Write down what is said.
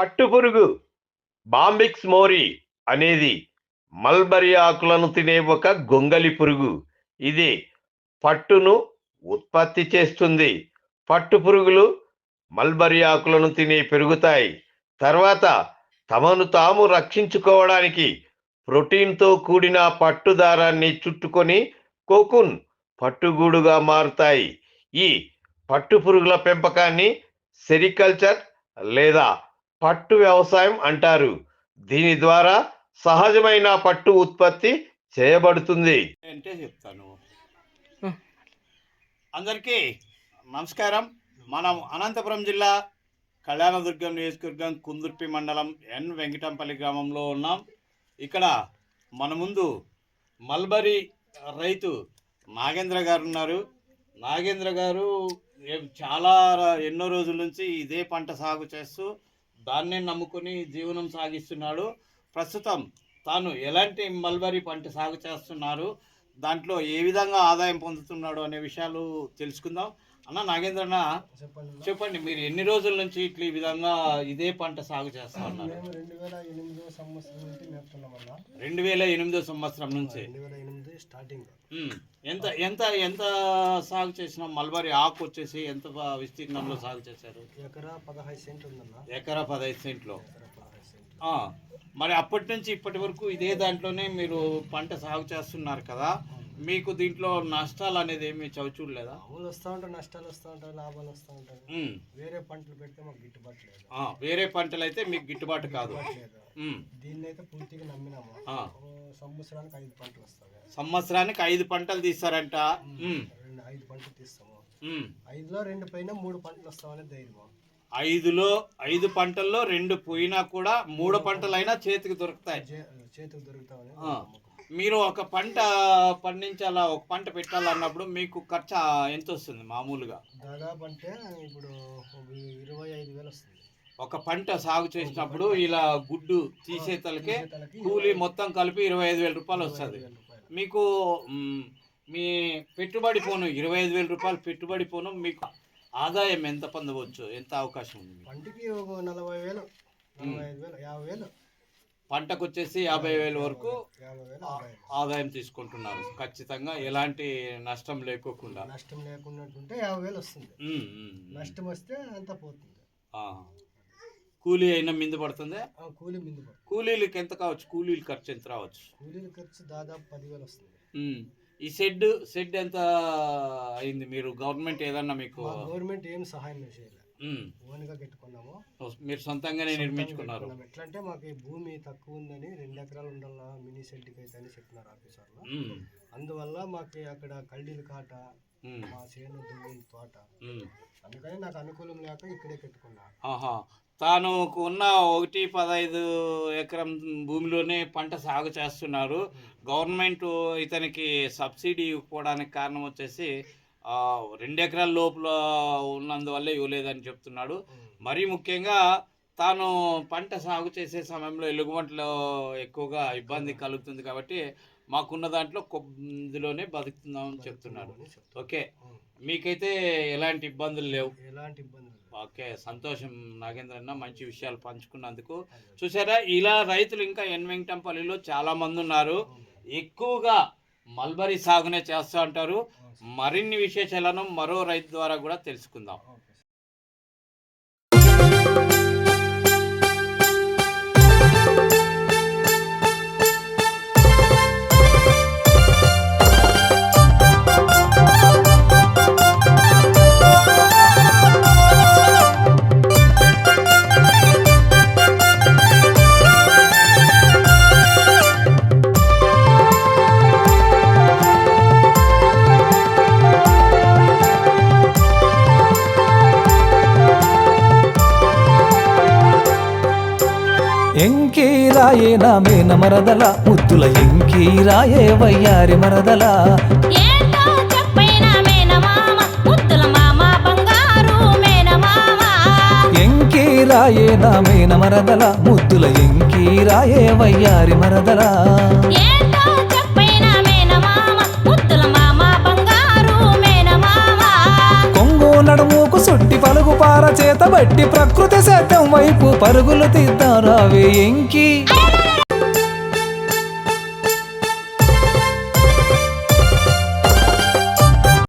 పట్టుపురుగు. Bombyx mori అనేది mulberry ఆకులను తినే ఒక గొంగలి పురుగు. ఇది పట్టును ఉత్పత్తి చేస్తుంది. పట్టు పురుగులు మల్బరీ ఆకులను తిని పెరుగుతాయి. తర్వాత తమను తాము రక్షించుకోవడానికి ప్రోటీన్తో కూడిన పట్టు దారాన్ని చుట్టుకొని కోకున్ పట్టుగూడుగా మారుతాయి. ఈ పట్టు పురుగుల పెంపకాన్ని సెరికల్చర్ లేదా పట్టు వ్యవసాయం అంటారు. దీని ద్వారా సహజమైన పట్టు ఉత్పత్తి చేయబడుతుంది. అంటే చెప్తాను. అందరికీ నమస్కారం. మనం అనంతపురం జిల్లా కళ్యాణదుర్గం నియోజకవర్గం కుందుర్పి మండలం ఎన్ వెంకటంపల్లి గ్రామంలో ఉన్నాం. ఇక్కడ మన ముందు మల్బరీ రైతు నాగేంద్ర గారు ఉన్నారు. నాగేంద్ర గారు ఏ- చాలా ఎన్నో రోజుల నుంచి ఇదే పంట సాగు చేస్తూ దాన్నే నమ్ముకుని జీవనం సాగిస్తున్నాడు. ప్రస్తుతం తాను ఎలాంటి మల్బరీ పంట సాగు చేస్తున్నారు? దాంట్లో ఏ విధంగా ఆదాయం పొందుతున్నాడు అనే విషయాలు తెలుసుకుందాం. అన్న నాగేంద్ర అన్న. చెప్పండి చెప్పండి మీరు ఎన్ని రోజుల నుంచి ఇట్లా ఈ విధంగా ఇదే పంట సాగు చేస్తా ఉన్నారు? రెండు వేల ఎనిమిదో సంవత్సరం నుంచి మేపుతున్నామన్నా రెండు వేల ఎనిమిదో సంవత్సరం నుంచి? రెండు వేల ఎనిమిది స్టార్టింగ్. ఎంత ఎంత ఎంత సాగు చేసిన మల్బరీ ఆకు వచ్చేసి ఎంత విస్తీర్ణంలో సాగు చేశారు? ఎకరా పదహైదు సెంట్ ఉందన్న. ఎకరా పదహైదు సెంట్లో. మరి అప్పటి నుంచి ఇప్పటి వరకు ఇదే దాంట్లోనే మీరు పంట సాగు చేస్తున్నారు కదా. మీకు దీంట్లో నష్టాలు అనేది ఏమి చవిచూడలేదా మామూలు వస్తూ ఉంటాయి నష్టాలు వస్తూ ఉంటాయి లాభాలు వస్తూ ఉంటాయి. ఉమ్. వేరే పంటలు పెడితే మాకు గిట్టుబాటు లేదు. ఆ, వేరే పంటలు అయితే మీకు గిట్టుబాటు కాదు. లేదు. ఉమ్. దీన్ని అయితే పూర్తిగా నమ్మినాము. ఆ. ఓ సంవత్సరానికి ఐదు పంటలు వస్తాయి. సంవత్సరానికి ఐదు పంటలు తీస్తారంట. ఉమ్. రెండు ఐదు పంటలు తీస్తాము. ఉమ్. ఐదులో రెండు పైన మూడు పంటలు వస్తామని ధైర్యం ఐదులో ఐదు పంటల్లో రెండు పోయినా కూడా మూడు పంటలైనా చేతికి దొరుకుతాయి. చే- చేతికి దొరుకుతామని. మీరు ఒక పంట పండించాలా ఒక పంట పెట్టాలన్నప్పుడు మీకు ఖర్చు ఎంత వస్తుంది మామూలుగా? దాదాపు అంటే ఇప్పుడు ఒక ఇరవై ఐదు వేలు వస్తుంది. ఒక పంట సాగు చేసినప్పుడు ఇలా గుడ్డు తీసేతలకే చేతలకి కూలీ మొత్తం కలిపి ఇరవై ఐదు వేల రూపాయలు వస్తుంది. మీకు మ్, పెట్టుబడి పోను ఇరవై ఐదు వేల రూపాయలు పెట్టుబడి పోను మీకు ఆదాయం ఎంత పొందవచ్చు? ఎంత అవకాశం ఉంది? పంటకి ఒక నలభై వేలు నలభై ఐదు వేలు యాభై వేలు పంటకు వచ్చేసి యాభై వేల వరకు ఆదాయం. తీసుకుంటున్నారు. ఖచ్చితంగా ఎలాంటి నష్టం లేకోకుండా. నష్టం లేకుండా యాభై వేలు వస్తుంది. నష్టం వస్తే అంతా పోతుంది. కూలీ అయినా మింద పడుతుంది? కూలి మిందు కూలీలకి ఎంత కావచ్చు? కూలీల ఖర్చు ఎంత రావచ్చు? కూలీల ఖర్చు దాదాపు పదివేలు వస్తుంది. ఈ షెడ్ షెడ్ ఎంత అయింది? మీరు గవర్నమెంట్ ఏదన్నా మీకు గవర్నమెంట్ ఏం సహాయం చేయలేదు. ఓన్గా పెట్టుకున్నాము మీరు సొంతంగానే నిర్మించుకున్నారు. ఎట్లా అంటే మాకు ఈ భూమి తక్కువ ఉందని రెండు ఎకరాలు ఉండాలా మినీ సెల్ట్కి అయితే అని చెప్పినారు ఆఫీసర్లు. అందువల్ల మాకు అక్కడ కల్డీలు కాట మ్. చేను దువ్వుల తోట. అందుకని నాకు అనుకూలం లేక ఇక్కడే పెట్టుకున్నా ఆహా. తాను ఉన్న ఒకటి పదహైదు ఎకరం భూమిలోనే పంట సాగు చేస్తున్నారు. గవర్నమెంట్ ఇతనికి సబ్సిడీ ఇవ్వడానికి కారణం వచ్చేసి రెండు ఎకరాల లోపల ఉన్నందువల్ల ఇవ్వలేదని చెప్తున్నాడు. మరీ ముఖ్యంగా తాను పంట సాగు చేసే సమయంలో ఎలుగుబంట్లో ఎక్కువగా ఇబ్బంది కలుగుతుంది కాబట్టి మాకున్న దాంట్లో కొద్దిలోనే బతుకుతున్నామని చెప్తున్నాడు. ఓకే. మీకైతే ఎలాంటి ఇబ్బందులు లేవు? ఎలాంటి ఇబ్బంది లేదు ఓకే. సంతోషం నాగేంద్ర అన్న మంచి విషయాలు పంచుకున్నందుకు. చూసారా ఇలా రైతులు ఇంకా ఎన్ వెంకటంపల్లిలో చాలా మంది ఉన్నారు. ఎక్కువగా మల్బరీ సాగునే చేస్తూ ఉంటారు. మరిన్ని విశేషాలను మరో రైతు ద్వారా కూడా తెలుసుకుందాం. ఎంకీరాయే నా మేన మరదల ముద్దుల ఎంకీరాయే వయ్యారి మరదల. ఎంకీరాయే నా మేన మరదల ముద్దుల ఎంకీరాయే వయ్యారి మరదల. వైపు పరుగులు తీద్దారావే ఎంకి.